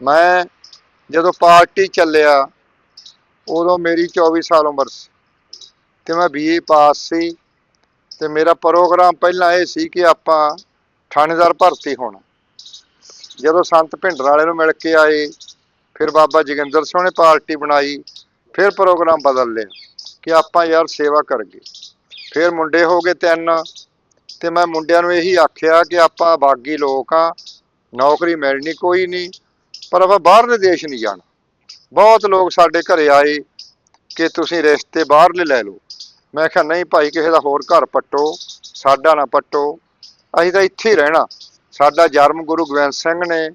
ਮੈਂ ਜਦੋਂ ਪਾਰਟੀ ਚੱਲਿਆ, ਉਦੋਂ ਮੇਰੀ 24 ਸਾਲ ਉਮਰ ਸੀ। ਤੇ ਮੈਂ ਬੀਏ ਪਾਸ ਸੀ ਤੇ ਮੇਰਾ ਪ੍ਰੋਗਰਾਮ ਪਹਿਲਾਂ ਇਹ ਸੀ ਕਿ ਆਪਾਂ ਥਾਣੇਦਾਰ ਭਰਤੀ ਹੋਣਾ। ਜਦੋਂ ਸੰਤ ਭਿੰਡਰ ਵਾਲੇ ਨੂੰ ਮਿਲ ਕੇ ਆਏ, ਫਿਰ ਬਾਬਾ ਜੋਗਿੰਦਰ ਸਿੰਘ ਨੇ ਪਾਰਟੀ ਬਣਾਈ, ਫਿਰ ਪ੍ਰੋਗਰਾਮ ਬਦਲ ਲਿਆ ਕਿ ਆਪਾਂ ਯਾਰ ਸੇਵਾ ਕਰਗੇ ਫਿਰ ਮੁੰਡੇ ਹੋ ਗਏ ਤਿੰਨ, ਤੇ ਮੈਂ ਮੁੰਡਿਆਂ ਨੂੰ ਇਹੀ ਆਖਿਆ ਕਿ ਆਪਾਂ ਬਾਗੀ ਲੋਕ ਆ, ਨੌਕਰੀ ਮਿਲਣੀ ਕੋਈ ਨਹੀਂ ਪਰ ਆਪਾਂ ਬਾਹਰਲੇ ਦੇਸ਼ ਨਹੀਂ ਜਾਣਾ। ਬਹੁਤ ਲੋਕ ਸਾਡੇ ਘਰੇ ਆਏ ਕਿ ਤੁਸੀਂ ਰਿਸ਼ਤੇ ਬਾਹਰਲੇ ਲੈ ਲਓ। ਮੈਂ ਕਿਹਾ, ਨਹੀਂ ਭਾਈ, ਕਿਸੇ ਦਾ ਹੋਰ ਘਰ ਪੱਟੋ, ਸਾਡਾ ਨਾ ਪੱਟੋ। ਅਸੀਂ ਤਾਂ ਇੱਥੇ ਹੀ ਰਹਿਣਾ। ਸਾਡਾ ਜਨਮ ਗੁਰੂ ਗੋਬਿੰਦ ਸਿੰਘ ਨੇ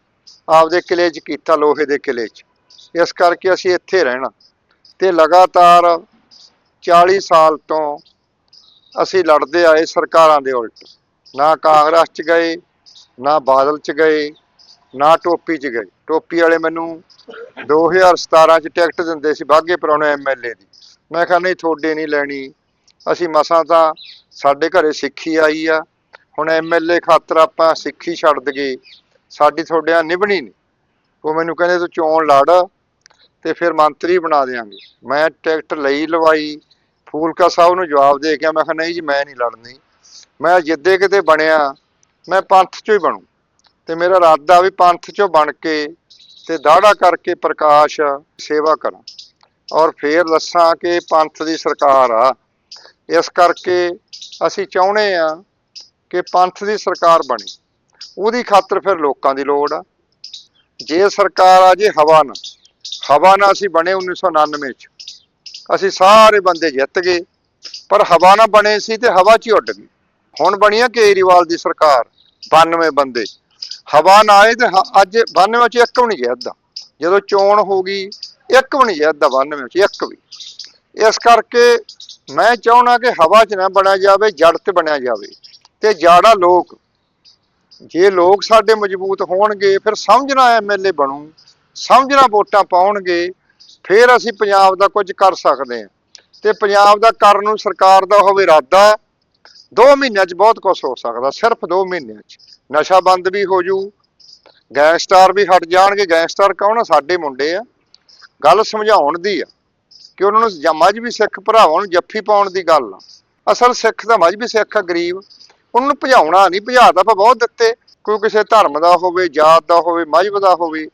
ਆਪਦੇ ਕਿਲੇ 'ਚ ਕੀਤਾ, ਲੋਹੇ ਦੇ ਕਿਲੇ 'ਚ। ਇਸ ਕਰਕੇ ਅਸੀਂ ਇੱਥੇ ਰਹਿਣਾ। ਤੇ ਲਗਾਤਾਰ 40 ਸਾਲ ਤੋਂ ਅਸੀਂ ਲੜਦੇ ਆਏ ਸਰਕਾਰਾਂ ਦੇ ਉਲਟ। ਨਾ ਕਾਂਗਰਸ 'ਚ ਗਏ, ਨਾ ਬਾਦਲ 'ਚ ਗਏ। ਨਾ ਟੋਪੀ 'ਚ ਗਏ। ਟੋਪੀ ਵਾਲੇ ਮੈਨੂੰ 2017 'ਚ ਟਿਕਟ ਦਿੰਦੇ ਸੀ ਬਾਗੇ ਪਰੌਣੇ ਐਮਐਲਏ ਦੀ। ਮੈਂ ਕਿਹਾ, ਨਹੀਂ, ਤੁਹਾਡੇ ਨਹੀਂ ਲੈਣੀ। ਅਸੀਂ ਮਸਾਂ ਤਾਂ ਸਾਡੇ ਘਰੇ ਸਿੱਖੀ ਆਈ ਆ। ਹੁਣ ਐਮਐਲਏ ਖਾਤਰ ਆਪਾਂ ਸਿੱਖੀ ਛੱਡ ਦਗੇ ਸਾਡੀ ਤੁਹਾਡਿਆਂ ਨਿਭਣੀ ਨਹੀਂ। ਉਹ ਮੈਨੂੰ ਕਹਿੰਦੇ, ਤੂੰ ਚੋਣ ਲੜ ਤੇ ਫਿਰ ਮੰਤਰੀ ਬਣਾ ਦੇਾਂਗੇ ਮੈਂ ਟਿਕਟ ਲਈ, ਲਵਾਈ। ਫੂਲਕਾ ਸਾਹਿਬ ਨੂੰ ਜਵਾਬ ਦੇ ਕੇ ਮੈਂ ਕਿਹਾ, ਨਹੀਂ ਜੀ, ਮੈਂ ਨਹੀਂ ਲੜਨੀ। ਮੈਂ ਜਿੱਦੇ ਕਿਤੇ ਬਣਿਆ, ਮੈਂ ਪੰਥ ਚੋਂ ਹੀ ਬਣੂ। ਤੇ ਮੇਰਾ ਇਰਾਦਾ ਵੀ ਪੰਥ ਚੋਂ ਬਣ ਕੇ ਤੇ ਦਾੜਾ ਕਰਕੇ ਪ੍ਰਕਾਸ਼, ਸੇਵਾ ਕਰਾਂ। ਔਰ ਫੇਰ ਦੱਸਾਂ ਕਿ ਪੰਥ ਦੀ ਸਰਕਾਰ ਆ। ਇਸ ਕਰਕੇ ਅਸੀਂ ਚਾਹੁੰਦੇ ਆ ਕਿ ਪੰਥ ਦੀ ਸਰਕਾਰ ਬਣੇ। ਉਹਦੀ ਖਾਤਰ ਫਿਰ ਲੋਕਾਂ ਦੀ ਲੋੜ ਆ। ਜੇ ਸਰਕਾਰ ਆ, ਜੇ ਹਵਾ ਨਾ। ਹਵਾ ਨਾਲ ਅਸੀਂ ਬਣੇ 1999 ਚ। ਅਸੀਂ ਸਾਰੇ ਬੰਦੇ ਜਿੱਤ ਗਏ। ਪਰ ਹਵਾ ਨਾ ਬਣੇ ਸੀ ਤੇ ਹਵਾ 'ਚ ਹੀ ਉੱਡ ਗਈ। ਹੁਣ ਬਣੀ ਆ ਕੇਜਰੀਵਾਲ ਦੀ ਸਰਕਾਰ 92 ਬੰਦੇ। ਹਵਾ ਨਾ ਆਏ ਤੇ ਹ- ਅੱਜ 92 ਚ ਇੱਕ ਵੀ ਨਹੀਂ ਜਿੱਤਦਾ ਜਦੋਂ ਚੋਣ ਹੋ ਗਈ, ਇੱਕ ਵੀ ਨਹੀਂ ਜਿੱਤਦਾ 92 ਚ ਇੱਕ ਵੀ। ਇਸ ਕਰਕੇ ਮੈਂ ਚਾਹਣਾ ਕਿ ਹਵਾ 'ਚ ਨਾ ਬਣਿਆ ਜਾਵੇ, ਜੜ ਤੇ ਬਣਿਆ ਜਾਵੇ। ਤੇ ਜਾੜਾ ਲੋਕ, ਜੇ ਲੋਕ ਸਾਡੇ ਮਜ਼ਬੂਤ ਹੋਣਗੇ, ਫਿਰ ਸਮਝਣਾ ਐਮਐਲਏ ਬਣੂ। ਸਮਝਣਾ ਵੋਟਾਂ ਪਾਉਣਗੇ, ਫਿਰ ਅਸੀਂ ਪੰਜਾਬ ਦਾ ਕੁਝ ਕਰ ਸਕਦੇ ਹਾਂ। ਤੇ ਪੰਜਾਬ ਦਾ ਕਰਨ ਨੂੰ ਸਰਕਾਰ ਦਾ ਹੋਵੇ ਇਰਾਦਾ 2 ਮਹੀਨਿਆਂ 'ਚ ਬਹੁਤ ਕੁਝ ਹੋ ਸਕਦਾ, ਸਿਰਫ 2 ਮਹੀਨਿਆਂ 'ਚ। ਨਸ਼ਾ ਬੰਦ ਵੀ ਹੋ ਜੂ, ਗੈਂਗਸਟਰ ਵੀ ਹਟ ਜਾਣਗੇ। ਗੈਂਗਸਟਰ ਕੌਣ ਆ? ਸਾਡੇ ਮੁੰਡੇ ਆ। ਗੱਲ ਸਮਝਾਉਣ ਦੀ ਆ ਕਿ ਉਹਨਾਂ ਨੂੰ ਜਾਂ ਮਜ਼੍ਹਬੀ ਸਿੱਖ ਭਰਾਵਾਂ ਨੂੰ ਜੱਫੀ ਪਾਉਣ ਦੀ ਗੱਲ ਆ। ਅਸਲ ਸਿੱਖ ਤਾਂ ਮਜ਼੍ਹਬੀ ਸਿੱਖ ਆ, ਗਰੀਬ। ਉਹਨਾਂ ਨੂੰ ਭਜਾਉਣਾ ਨਹੀਂ, ਭਜਾ ਤਾਂ ਆਪਾਂ ਬਹੁਤ ਦਿੱਤੇ। ਕੋਈ ਕਿਸੇ ਧਰਮ ਦਾ ਹੋਵੇ, ਜਾਤ ਦਾ ਹੋਵੇ ਮਜ਼ਹਬ ਦਾ ਹੋਵੇ।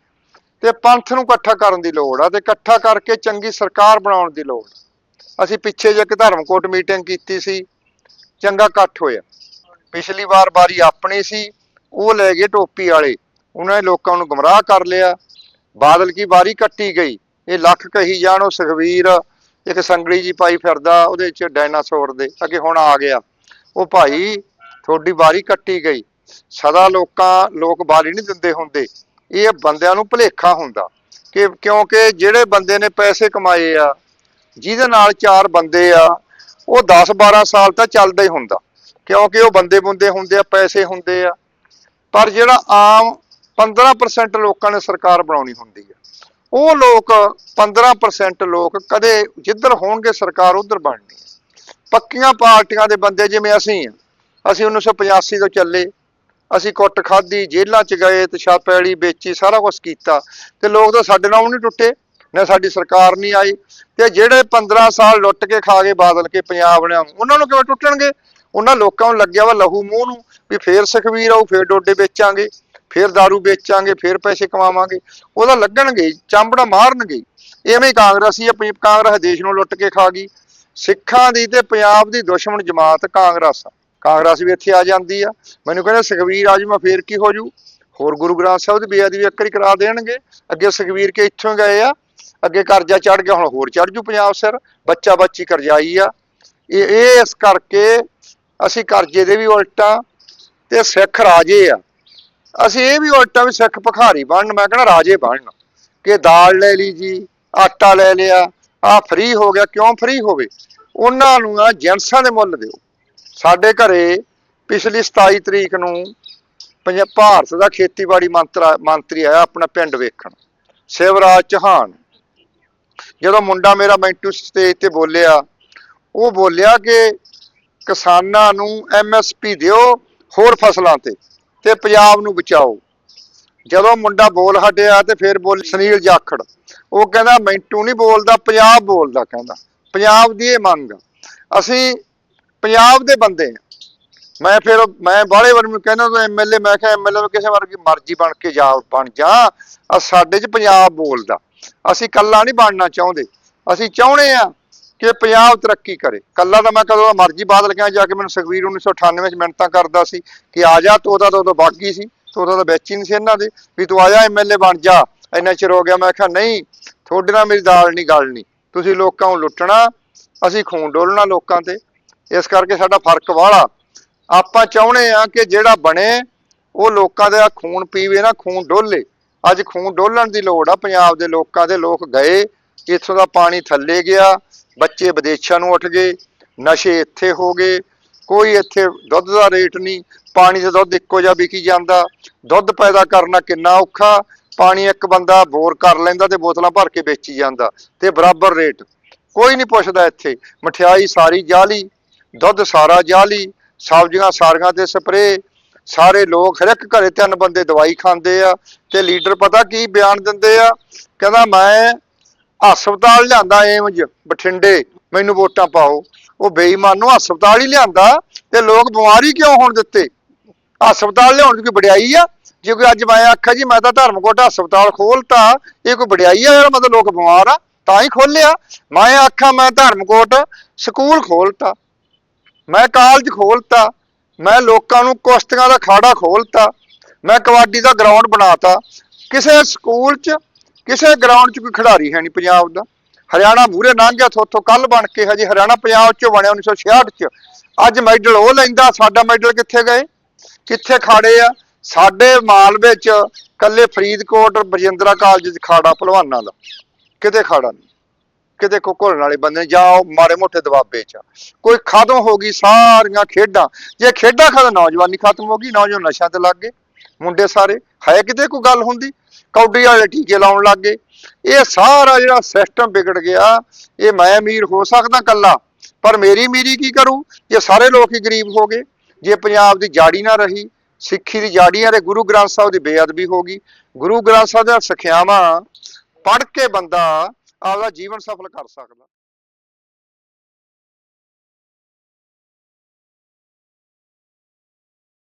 ਤੇ ਪੰਥ ਨੂੰ ਇਕੱਠਾ ਕਰਨ ਦੀ ਲੋੜ ਆ ਤੇ ਇਕੱਠਾ ਕਰਕੇ ਚੰਗੀ ਸਰਕਾਰ ਬਣਾਉਣ ਦੀ ਲੋੜ। ਅਸੀਂ ਪਿੱਛੇ ਜੇ ਇੱਕ ਧਰਮਕੋਟ ਮੀਟਿੰਗ ਕੀਤੀ ਸੀ। ਚੰਗਾ ਇਕੱਠ ਹੋਇਆ। ਪਿਛਲੀ ਵਾਰ ਵਾਰੀ ਆਪਣੀ ਸੀ। ਉਹ ਲੈ ਗਏ ਟੋਪੀ ਵਾਲੇ। ਉਹਨਾਂ ਨੇ ਲੋਕਾਂ ਨੂੰ ਗੁੰਮਰਾਹ ਕਰ ਲਿਆ। ਬਾਦਲ ਕੀ ਵਾਰੀ ਕੱਟੀ ਗਈ? ਇਹ ਲੱਖ ਕਹੀ ਜਾਣ, ਉਹ ਸੁਖਵੀਰ ਇੱਕ ਸੰਗੜੀ ਜੀ ਪਾਈ ਫਿਰਦਾ, ਉਹਦੇ ਚ ਡਾਇਨਾਸੌਰ ਦੇ। ਅੱਗੇ ਹੁਣ ਆ ਗਿਆ। ਉਹ ਭਾਈ, ਤੁਹਾਡੀ ਵਾਰੀ ਕੱਟੀ ਗਈ। ਸਦਾ ਲੋਕਾਂ, ਲੋਕ ਵਾਰੀ ਨਹੀਂ ਦਿੰਦੇ ਹੁੰਦੇ। ਇਹ ਬੰਦਿਆਂ ਨੂੰ ਭੁਲੇਖਾ ਹੁੰਦਾ। ਕਿ ਕਿਉਂਕਿ ਜਿਹੜੇ ਬੰਦੇ ਨੇ ਪੈਸੇ ਕਮਾਏ ਆ, ਜਿਹਦੇ ਨਾਲ ਚਾਰ ਬੰਦੇ ਆ, ਉਹ 10 12 ਸਾਲ ਤਾਂ ਚੱਲਦਾ ਹੀ ਹੁੰਦਾ। ਕਿਉਂਕਿ ਉਹ ਬੰਦੇ ਬੁੰਦੇ ਹੁੰਦੇ ਆ, ਪੈਸੇ ਹੁੰਦੇ ਆ। ਪਰ ਜਿਹੜਾ ਆਮ 15% ਲੋਕਾਂ ਨੇ ਸਰਕਾਰ ਬਣਾਉਣੀ ਹੁੰਦੀ ਹੈ, ਉਹ ਲੋਕ 15% ਲੋਕ ਕਦੇ ਜਿੱਧਰ ਹੋਣਗੇ ਸਰਕਾਰ ਉਧਰ ਬਣਨੀ ਹੈ। ਪੱਕੀਆਂ ਪਾਰਟੀਆਂ ਦੇ ਬੰਦੇ ਜਿਵੇਂ ਅਸੀਂ ਆ ਅਸੀਂ 1985 ਤੋਂ ਚੱਲੇ, ਅਸੀਂ ਕੁੱਟ ਖਾਧੀ, ਜੇਲ੍ਹਾਂ 'ਚ ਗਏ ਤੇ ਛਾਪੈਲੀ ਵੇਚੀ, ਸਾਰਾ ਕੁਝ ਕੀਤਾ ਤੇ ਲੋਕ ਤਾਂ ਸਾਡੇ ਨਾਲ ਨਹੀਂ ਟੁੱਟੇ, ਨਾ ਸਾਡੀ ਸਰਕਾਰ ਨਹੀਂ ਆਈ ਤੇ ਜਿਹੜੇ 15 ਸਾਲ ਲੁੱਟ ਕੇ ਖਾ ਗਏ ਬਾਦਲ ਕੇ ਪੰਜਾਬ ਨੇ, ਉਹਨਾਂ ਨੂੰ ਕਿਵੇਂ ਟੁੱਟਣਗੇ? ਉਹਨਾਂ ਲੋਕਾਂ ਨੂੰ ਲੱਗਿਆ ਵਾ ਲਹੂ ਮੂੰਹ ਨੂੰ ਵੀ ਫੇਰ ਸੁਖਵੀਰ ਆਊ, ਫੇਰ ਡੋਡੇ ਵੇਚਾਂਗੇ, ਫੇਰ दारू ਵੇਚਾਂਗੇ, ਫੇਰ ਪੈਸੇ ਕਮਾਵਾਂਗੇ, ਉਹਦਾ ਲੱਗਣਗੇ ਚਾਂਬੜਾ ਮਾਰਨਗੇ ਐਵੇਂ ਕਾਂਗਰਸੀ ਆਪਣੀ ਕਾਂਗਰਸ ਦੇਸ਼ ਨੂੰ ਲੁੱਟ ਕੇ ਖਾ ਗਈ। ਸਿੱਖਾਂ ਦੀ ਤੇ ਪੰਜਾਬ ਦੀ ਦੁਸ਼ਮਣ ਜਮਾਤ ਕਾਂਗਰਸ ਆ। ਕਾਂਗਰਸ ਵੀ ਇੱਥੇ ਆ ਜਾਂਦੀ ਆ। ਮੈਨੂੰ ਕਹਿੰਦੇ ਸੁਖਵੀਰ ਆ ਜੂ ਫੇਰ ਕੀ ਹੋ ਜੂ ਹੋਰ ਗੁਰੂ ਗ੍ਰੰਥ ਸਾਹਿਬ ਦੀ ਬੇਅਦਬੀ ਇੱਕ ਵਾਰੀ ਕਰਾ ਦੇਣਗੇ। ਅੱਗੇ ਸੁਖਵੀਰ ਕੇ ਇੱਥੋਂ ਗਏ ਆ। ਅੱਗੇ ਕਰਜ਼ਾ ਚੜ ਗਿਆ, ਹੁਣ ਹੋਰ ਚੜ ਜੂ ਪੰਜਾਬ ਸਿਰ। ਬੱਚਾ ਬੱਚੀ ਕਰਜ਼ਾਈ ਆ। ਇਹ ਇਹ ਇਸ ਕਰਕੇ ਅਸੀਂ ਕਰਜ਼ੇ ਦੇ ਵੀ ਉਲਟਾ ਤੇ ਸਿੱਖ ਰਾਜੇ ਆ। ਅਸੀਂ ਇਹ ਵੀ ਉਲਟਾ ਵੀ ਸਿੱਖ ਭਖਾਰੀ ਬਣਨ। ਮੈਂ ਕਹਿੰਦਾ ਰਾਜੇ ਬਣਨ। ਕਿ ਦਾਲ ਲੈ ਲਈ ਜੀ, ਆਟਾ ਲੈ ਲਿਆ। ਆ ਫ੍ਰੀ ਹੋ ਗਿਆ। ਕਿਉਂ ਫ੍ਰੀ ਹੋਵੇ? ਉਹਨਾਂ ਨੂੰ ਆ ਜਿੰਸਾਂ ਦੇ ਮੁੱਲ ਦਿਓ। ਸਾਡੇ ਘਰੇ ਪਿਛਲੀ 27 ਤਰੀਕ ਨੂੰ ਪੰਜ, ਭਾਰਤ ਦਾ ਖੇਤੀਬਾੜੀ ਮੰਤਰਾ, ਮੰਤਰੀ ਆਇਆ ਆਪਣਾ ਪਿੰਡ ਵੇਖਣ। ਸ਼ਿਵਰਾਜ ਚੌਹਾਨ। ਜਦੋਂ ਮੁੰਡਾ ਮੇਰਾ ਮੈਂਟੂ ਸਟੇਜ ਤੇ ਬੋਲਿਆ, ਉਹ ਬੋਲਿਆ ਕਿ ਕਿਸਾਨਾਂ ਨੂੰ ਐਮਐਸਪੀ ਦਿਓ ਹੋਰ ਫਸਲਾਂ ਤੇ ਤੇ ਪੰਜਾਬ ਨੂੰ ਬਚਾਓ। ਜਦੋਂ ਮੁੰਡਾ ਬੋਲ ਹਟਿਆ ਤੇ ਫਿਰ ਬੋਲ ਸੁਨੀਲ ਜਾਖੜ। ਉਹ ਕਹਿੰਦਾ, ਮੈਂਟੂ ਨਹੀਂ ਬੋਲਦਾ, ਪੰਜਾਬ ਬੋਲਦਾ, ਕਹਿੰਦਾ। ਪੰਜਾਬ ਦੀ ਇਹ ਮੰਗ। ਅਸੀਂ ਪੰਜਾਬ ਦੇ ਬੰਦੇ ਆ। ਮੈਂ ਫਿਰ ਮੈਂ ਬਾਹਲੇ ਵਾਰ ਨੂੰ ਕਹਿੰਦਾ, ਤੂੰ ਐਮਐਲਏ ਮੈਂ ਕਿਹਾ ਐਮਐਲਏ ਨੂੰ ਕਿਸੇ ਵਰਗੀ ਮਰਜ਼ੀ ਬਣ ਕੇ ਜਾ, ਬਣ ਜਾ। ਆ ਸਾਡੇ 'ਚ ਪੰਜਾਬ ਬੋਲਦਾ। ਅਸੀਂ ਕੱਲਾ ਨਹੀਂ ਬਣਨਾ ਚਾਹੁੰਦੇ। ਅਸੀਂ ਚਾਹੁੰਦੇ ਆ ਕਿ ਪੰਜਾਬ ਤਰੱਕੀ ਕਰੇ। ਕੱਲਾ ਤਾਂ ਮੈਂ ਕਦੋਂ ਦਾ ਮਰਜ਼ੀ ਬਾਦਲ ਗਿਆ ਜਾ ਕੇ ਮੈਨੂੰ ਸੁਖਵੀਰ 1998 ਚ ਮਿੰਟਾਂ ਕਰਦਾ ਸੀ ਕਿ ਆ ਜਾ, ਤੂੰ ਤਾਂ ਉਦੋਂ ਬਾਗੀ ਸੀ, ਤੂੰ ਤਾਂ ਵਿੱਚ ਹੀ ਨਹੀਂ ਸੀ ਇਹਨਾਂ ਦੇ, ਵੀ ਤੂੰ ਆ ਜਾ ਐਮਐਲਏ ਬਣ ਜਾ। ਇੰਨਾ ਚਿਰ ਹੋ ਗਿਆ, ਮੈਂ ਕਿਹਾ ਨਹੀਂ, ਤੁਹਾਡੇ ਨਾਲ ਮੇਰੀ ਦਾਲ ਨਹੀਂ, ਗੱਲ ਨਹੀਂ। ਤੁਸੀਂ ਲੋਕਾਂ ਨੂੰ ਲੁੱਟਣਾ, ਅਸੀਂ ਖੂਨ ਡੋਲਣਾ ਲੋਕਾਂ ਤੇ। ਇਸ ਕਰਕੇ ਸਾਡਾ ਫ਼ਰਕ ਵਾਲਾ। ਆਪਾਂ ਚਾਹੁੰਦੇ ਆ ਕਿ ਜਿਹੜਾ ਬਣੇ, ਉਹ ਲੋਕਾਂ ਦਾ ਖੂਨ ਪੀਵੇ ਨਾ, ਖੂਨ ਡੋਲੇ। ਅੱਜ ਖੂਨ ਡੋਲਣ ਦੀ ਲੋੜ ਆ, ਪੰਜਾਬ ਦੇ ਲੋਕਾਂ ਦੇ ਲੋਕ ਗਏ, ਇੱਥੋਂ ਦਾ ਪਾਣੀ ਥੱਲੇ ਗਿਆ। ਬੱਚੇ ਵਿਦੇਸ਼ਾਂ ਨੂੰ ਉੱਠ ਗਏ, ਨਸ਼ੇ ਇੱਥੇ ਹੋ ਗਏ, ਕੋਈ ਇੱਥੇ ਦੁੱਧ ਦਾ ਰੇਟ ਨਹੀਂ, ਪਾਣੀ ਦਾ ਦੁੱਧ ਇੱਕੋ ਜਿਹਾ ਵਿਕੀ ਜਾਂਦਾ, ਦੁੱਧ ਪੈਦਾ ਕਰਨਾ ਕਿੰਨਾ ਔਖਾ, ਪਾਣੀ ਇੱਕ ਬੰਦਾ ਬੋਰ ਕਰ ਲੈਂਦਾ ਤੇ ਬੋਤਲਾਂ ਭਰ ਕੇ ਵੇਚੀ ਜਾਂਦਾ, ਤੇ ਬਰਾਬਰ ਰੇਟ। ਕੋਈ ਨਹੀਂ ਪੁੱਛਦਾ ਇੱਥੇ, ਮਠਿਆਈ ਸਾਰੀ ਜਾਲੀ, ਦੁੱਧ ਸਾਰਾ ਜਾਲੀ, ਸਬਜ਼ੀਆਂ ਸਾਰੀਆਂ ਤੇ ਸਪਰੇ ਸਾਰੇ ਲੋਕ ਹਰ ਇੱਕ ਘਰੇ ਤਿੰਨ ਬੰਦੇ ਦਵਾਈ ਖਾਂਦੇ ਆ, ਤੇ ਲੀਡਰ ਪਤਾ ਕੀ ਬਿਆਨ ਦਿੰਦੇ ਆ, ਕਹਿੰਦਾ ਮੈਂ ਹਸਪਤਾਲ ਲਿਆਂਦਾ ਏਮਜ, ਬਠਿੰਡੇ, ਮੈਨੂੰ ਵੋਟਾਂ ਪਾਓ। ਉਹ ਬੇਈਮਾਨ ਨੂੰ ਹਸਪਤਾਲ ਹੀ ਲਿਆਂਦਾ ਤੇ ਲੋਕ ਬਿਮਾਰੀ ਕਿਉਂ ਹੋਣ ਦਿੱਤੇ? ਹਸਪਤਾਲ ਲਿਆਉਣ ਦੀ ਕੋਈ ਵਡਿਆਈ ਆ? ਜੇ ਕੋਈ ਅੱਜ ਮੈਂ ਆਖਿਆ ਜੀ, ਮੈਂ ਤਾਂ ਧਰਮਕੋਟ ਹਸਪਤਾਲ ਖੋਲਤਾ, ਇਹ ਕੋਈ ਵਡਿਆਈ ਆ ਜਿਹੜਾ ਮਤਲਬ ਲੋਕ ਬਿਮਾਰ ਆ? ਤਾਂ ਹੀ ਖੋਲਿਆ ਮੈਂ ਆਖਾਂ ਮੈਂ ਧਰਮਕੋਟ ਸਕੂਲ ਖੋਲਤਾ। ਮੈਂ ਕਾਲਜ ਖੋਲਤਾ। ਮੈਂ ਲੋਕਾਂ ਨੂੰ ਕੁਸ਼ਤੀਆਂ ਦਾ ਖਾੜਾ ਖੋਲਤਾ। ਮੈਂ ਕਬੱਡੀ ਦਾ ਗਰਾਊਂਡ ਬਣਾਤਾ। ਕਿਸੇ ਸਕੂਲ 'ਚ ਕਿਸੇ ਗਰਾਊਂਡ 'ਚ ਕੋਈ ਖਿਡਾਰੀ ਹੈ ਨਹੀਂ ਪੰਜਾਬ ਦਾ। ਹਰਿਆਣਾ ਮੂਰੇ ਲੰਘ ਗਿਆ ਥੋਥੋਂ ਕੱਲ ਬਣ ਕੇ ਹਜੇ ਹਰਿਆਣਾ ਪੰਜਾਬ 'ਚ ਬਣਿਆ 1966 'ਚ। ਅੱਜ ਮੈਡਲ ਉਹ ਲੈਂਦਾ, ਸਾਡਾ ਮੈਡਲ ਕਿੱਥੇ ਗਏ? ਕਿੱਥੇ ਖਾੜੇ ਆ? ਸਾਡੇ ਮਾਲਵੇ 'ਚ ਕੱਲੇ ਫਰੀਦਕੋਟ ਬਰਜਿੰਦਰਾ ਕਾਲਜ 'ਚ ਖਾੜਾ ਭਲਵਾਨਾਂ ਦਾ। ਕਿਤੇ ਖਾੜਾ ਨਹੀਂ। ਕਿਤੇ ਕੋ ਘੁਲਣ ਵਾਲੇ ਬੰਦੇ ਨੇ ਜਾਂ ਉਹ ਮਾੜੇ ਮੋਟੇ ਦਬਾਬੇ 'ਚ। ਕੋਈ ਖਤਮ ਹੋ ਗਈ ਸਾਰੀਆਂ ਖੇਡਾਂ। ਜੇ ਖੇਡਾਂ ਖਤਮ ਨੌਜਵਾਨੀ ਖਤਮ ਹੋ ਗਈ, ਨੌਜਵਾਨ ਨਸ਼ਿਆਂ ਤੇ ਲੱਗ ਗਏ। ਮੁੰਡੇ ਸਾਰੇ, ਹੈ ਕਿਤੇ ਕੋਈ ਗੱਲ ਹੁੰਦੀ? ਕੌਡੀ ਵਾਲੇ ਟੀਕੇ ਲਾਉਣ ਲੱਗ ਗਏ। ਇਹ ਸਾਰਾ ਜਿਹੜਾ ਸਿਸਟਮ ਵਿਗੜ ਗਿਆ, ਇਹ ਮੈਂ ਅਮੀਰ ਹੋ ਸਕਦਾ ਕੱਲਾ ਪਰ ਮੇਰੀ ਅਮੀਰੀ ਕੀ ਕਰੂ? ਜੇ ਸਾਰੇ ਲੋਕ ਹੀ ਗਰੀਬ ਹੋ ਗਏ। ਜੇ ਪੰਜਾਬ ਦੀ ਜਾੜੀ ਨਾ ਰਹੀ, ਸਿੱਖੀ ਦੀ ਜਾੜੀ ਆ ਤੇ ਗੁਰੂ ਗ੍ਰੰਥ ਸਾਹਿਬ ਦੀ ਬੇਅਦਬੀ ਹੋ ਗਈ। ਗੁਰੂ ਗ੍ਰੰਥ ਸਾਹਿਬ ਦੀਆਂ ਸਿੱਖਿਆਵਾਂ ਪੜ੍ਹ ਕੇ ਬੰਦਾ ਆਪਦਾ ਜੀਵਨ ਸਫਲ ਕਰ ਸਕਦਾ।